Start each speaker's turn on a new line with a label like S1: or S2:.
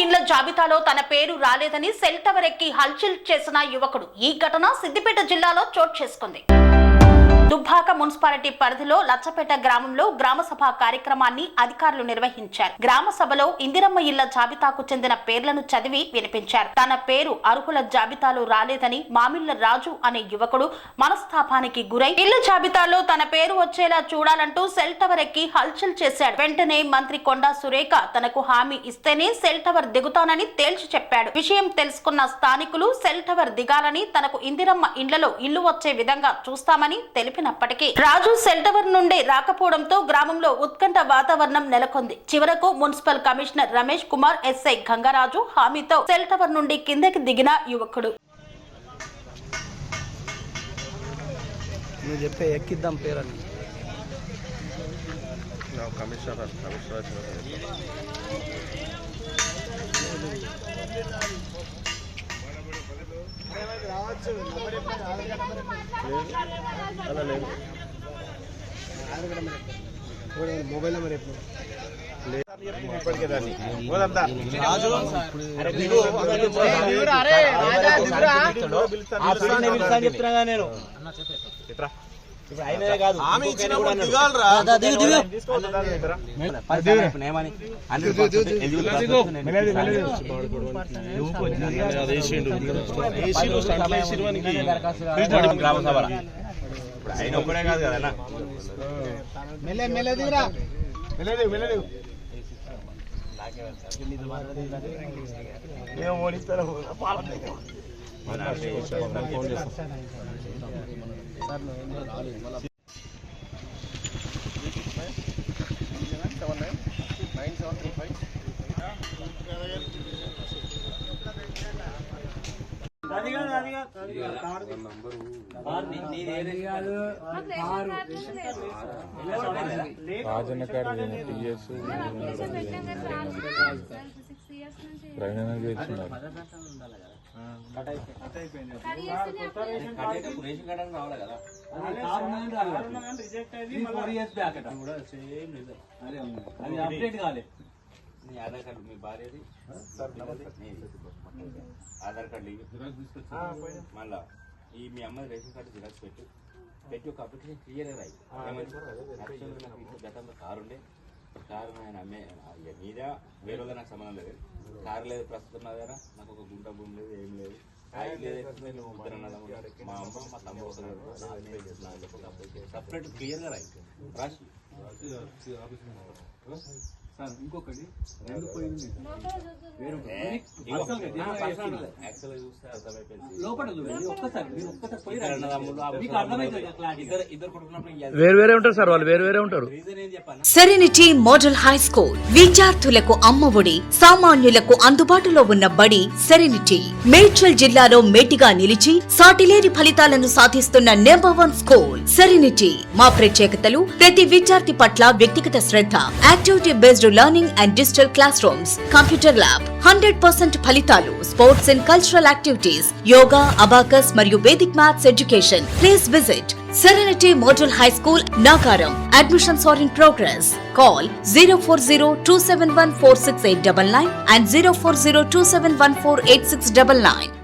S1: ఇండ్ల జాబితాలో తన పేరు రాలేదని సెల్ టవర్ ఎక్కి హల్చల్ చేసిన యువకుడు. ఈ ఘటన సిద్దిపేట జిల్లాలో చోటు చేసుకుంది. దుబ్బాక మున్సిపాలిటీ పరిధిలో లచ్చపేట గ్రామంలో గ్రామ సభ కార్యక్రమాన్ని అధికారులు నిర్వహించారు. గ్రామ సభలో ఇందిరమ్మ ఇళ్ళ జాబితాకు చెందిన పేర్లను చదివి వినిపించారు. తన పేరు అర్హుల జాబితాలో రాలేదని మామిళ్ళ రాజు అనే యువకుడు మనస్తాపానికి గురై ఇళ్ళ జాబితాలో తన పేరు వచ్చేలా చూడాలంటూ సెల్ టవర్ ఎక్కి హల్చల్ చేశాడు. వెంటనే మంత్రి కొండా సురేఖ తనకు హామీ ఇస్తేనే సెల్ టవర్ దిగుతానని తేల్చి చెప్పాడు. విషయం తెలుసుకున్న స్థానికులు సెల్ టవర్ దిగాలని తనకు ఇందిరమ్మ ఇండ్లలో ఇల్లు వచ్చే విధంగా చూస్తామని తెలిపినప్పటికీ రాజు సెల్ టవర్ నుండి రాకపోవడంతో గ్రామంలో ఉత్కంఠ వాతావరణం నెలకొంది. చివరకు municipal commissioner Ramesh Kumar SI Gangaraju హామీతో cell tower నుండి కిందకి దిగిన యువకుడు.
S2: నువ్వు చెప్పే ఎక్కిద్దాం పేరని.
S3: కమిషనర్ కమిషనర్ అలా లేదు
S2: మొబైల్ నెంబర్
S3: ఎప్పుడు
S2: చెప్తున్నా నేను ఇప్పుడు అయినదే కాదు.
S3: ఆమె ఇచ్చినప్పుడు దిగాలరా
S2: ఏమని
S3: గ్రామ సభ ఇప్పుడు ఆయన ఒక్కడే కాదు కదా అన్న
S2: మెల్లె మెల్లె దిగురా
S3: వెళ్ళలేదు
S4: రాజన్న గారు టీఎస్ ప్రయాణం చేస్తున్నారు.
S5: ఆధార్ కార్డు మీ భార్యది. ఆధార్ కార్డు ఇవ్వు. మళ్ళా ఈ మీ అమ్మాయి రేషన్ కార్డు జిరాక్స్ పెట్టు. పెట్టి ఒక అప్లికేషన్ క్లియర్ రాయి గతంలో కారు ఉండే. కారు ఆయన అమ్మే ఇక మీద వేరే నాకు సంబంధం లేదు. కారు లేదు ప్రస్తుతం నా దగ్గర నాకు ఒక గుంట భూమి లేదు ఏం లేదు. మా అమ్మ మా తమ్ముడు సపరేట్ క్లియర్గా రాయి. రాసి
S6: ఇంకొకటి. రెండు పోయింది రండి.
S4: వేరు వేరే ఉంటారు సార్ వాళ్ళు వేరు వేరే ఉంటారు.
S5: రీజన్ ఏం చెప్పాను
S7: సెరెనిటీ మోడల్ హై స్కూల్ విద్యార్థులకు అమ్మఒడి సామాన్యులకు అందుబాటులో ఉన్న బడి సెరెనిటీ మేడ్చల్ జిల్లాలో మేటిగా నిలిచి సాటిలేని ఫలితాలను సాధిస్తున్న నెంబర్ వన్ స్కూల్ సెరెనిటీ మా ప్రత్యేకతలు ప్రతి విద్యార్థి పట్ల వ్యక్తిగత శ్రద్ధ activity based Learning and digital classrooms computer lab hundred percent ఫలితాలు sports and cultural activities yoga abacus మరియు Vedic maths education please visit Serenity Model High School, Nagaram. Admissions are in progress. Call 040 and 040